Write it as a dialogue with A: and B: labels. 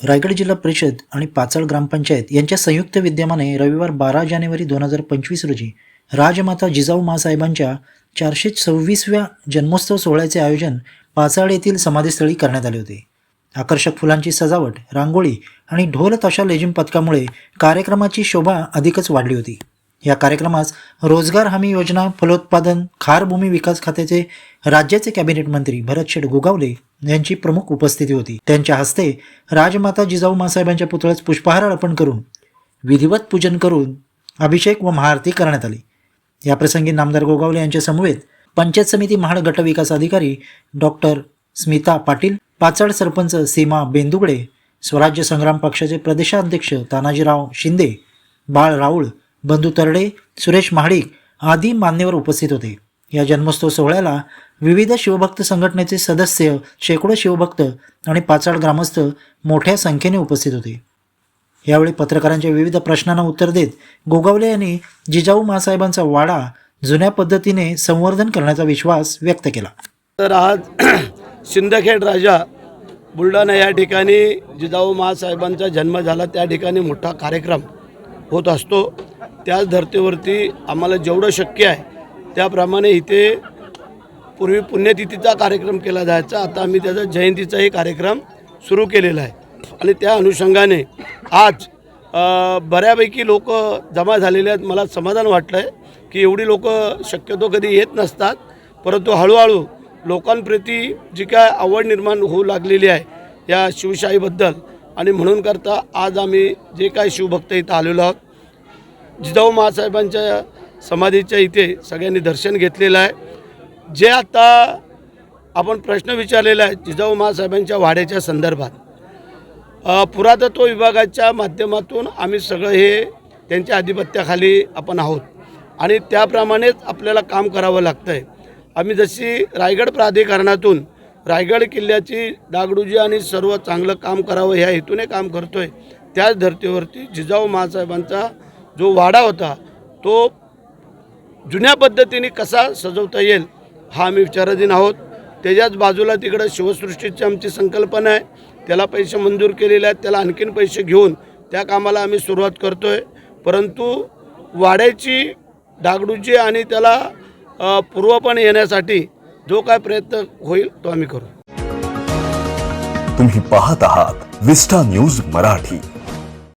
A: रायगड जिल्हा परिषद आणि पाचळ ग्रामपंचायत यांच्या संयुक्त विद्यमाने रविवार बारा जानेवारी दोन हजार पंचवीस रोजी राजमाता जिजाऊ मासाहेबांच्या चारशे सव्वीसव्या जन्मोत्सव सोहळ्याचे आयोजन पाचाड येथील समाधीस्थळी करण्यात आले होते. आकर्षक फुलांची सजावट रांगोळी आणि ढोल ताशा लेझिम पथकामुळे कार्यक्रमाची शोभा अधिकच वाढली होती. या कार्यक्रमास रोजगार हमी योजना फलोत्पादन खारभूमी विकास खात्याचे राज्याचे कॅबिनेट मंत्री भरत शेठ गोगावले यांची प्रमुख उपस्थिती होती. त्यांच्या हस्ते राजमाता जिजाऊ मासाहेबांच्या पुतळ्यास पुष्पहार अर्पण करून विधिवत पूजन करून अभिषेक व महाआरती करण्यात आली. याप्रसंगी नामदार गोगावले यांच्या समवेत पंचायत समिती महाड गट विकास अधिकारी डॉक्टर स्मिता पाटील पाचड सरपंच सीमा बेंदुगडे स्वराज्य संग्राम पक्षाचे प्रदेशाध्यक्ष तानाजीराव शिंदे बाळ राऊळ बंधू तरडे सुरेश महाडिक आदी मान्यवर उपस्थित होते. या जन्मोत्सव सोहळ्याला विविध शिवभक्त संघटनेचे सदस्य शेकडो शिवभक्त आणि पाचाड ग्रामस्थ मोठ्या संख्येने उपस्थित होते. यावेळी पत्रकारांच्या विविध प्रश्नांना उत्तर देत गोगावले यांनी जिजाऊ मासाहेबांचा वाडा जुन्या पद्धतीने संवर्धन करण्याचा विश्वास व्यक्त केला.
B: तर आज सिंदखेड राजा बुलढाणा या ठिकाणी जिजाऊ महासाहेबांचा जन्म झाला. त्या ठिकाणी मोठा कार्यक्रम होत असतो. त्याच धर्तीवरती आम्हाला जेवढं शक्य आहे त्याप्रमाणे इथे पूर्वी पुण्यतिथीचा कार्यक्रम केला जायचा. आता आम्ही त्याचा जयंतीचाही कार्यक्रम सुरू केलेला आहे. आणि त्या अनुषंगाने आज बऱ्यापैकी लोक जमा झालेले आहेत. मला समाधान वाटलं आहे की एवढी लोक शक्यतो कधी येत नसतात. परंतु हळूहळू लोकांप्रती जी काय आवड निर्माण होऊ लागलेली आहे या शिवशाहीबद्दल आणि म्हणून करता आज आम्ही जे काय शिवभक्त इथं आलेलो आहोत जिजाऊ महासाहेबांच्या समाधीच्या इथे सगळ्यांनी दर्शन घेतलेलं आहे. जे आता आपण प्रश्न विचारलेला आहे जिजाऊ महासाहेबांच्या वाड्याच्या संदर्भात पुरातत्व विभागाच्या माध्यमातून आम्ही सगळं हे त्यांच्या आधिपत्याखाली आपण आहोत. आणि त्याप्रमाणेच आपल्याला काम करावं लागतं आहे आम्ही जशी रायगड प्राधिकरणातून रायगड किल्ल्याची डागडुजी आणि सर्व चांगलं काम करावं ह्या हेतूने काम करतो आहे त्याच धर्तीवरती जिजाऊ महासाहेबांचा जो वाडा होता तो जुन्या पद्धतीने कसा सजवता येईल हा आम्ही विचाराधीन आहोत. त्याच्याच बाजूला तिकडं शिवसृष्टीची आमची संकल्पना आहे. त्याला पैसे मंजूर केलेले आहेत. त्याला आणखीन पैसे घेऊन त्या कामाला आम्ही सुरुवात करतो आहे परंतु वाड्याची डागडुजी आणि त्याला पूर्वपण पूर्वपणे येण्यासाठी जो काय प्रयत्न होईल तो आम्ही करू.
C: तुम्ही पाहत आहात विस्टा न्यूज मराठी.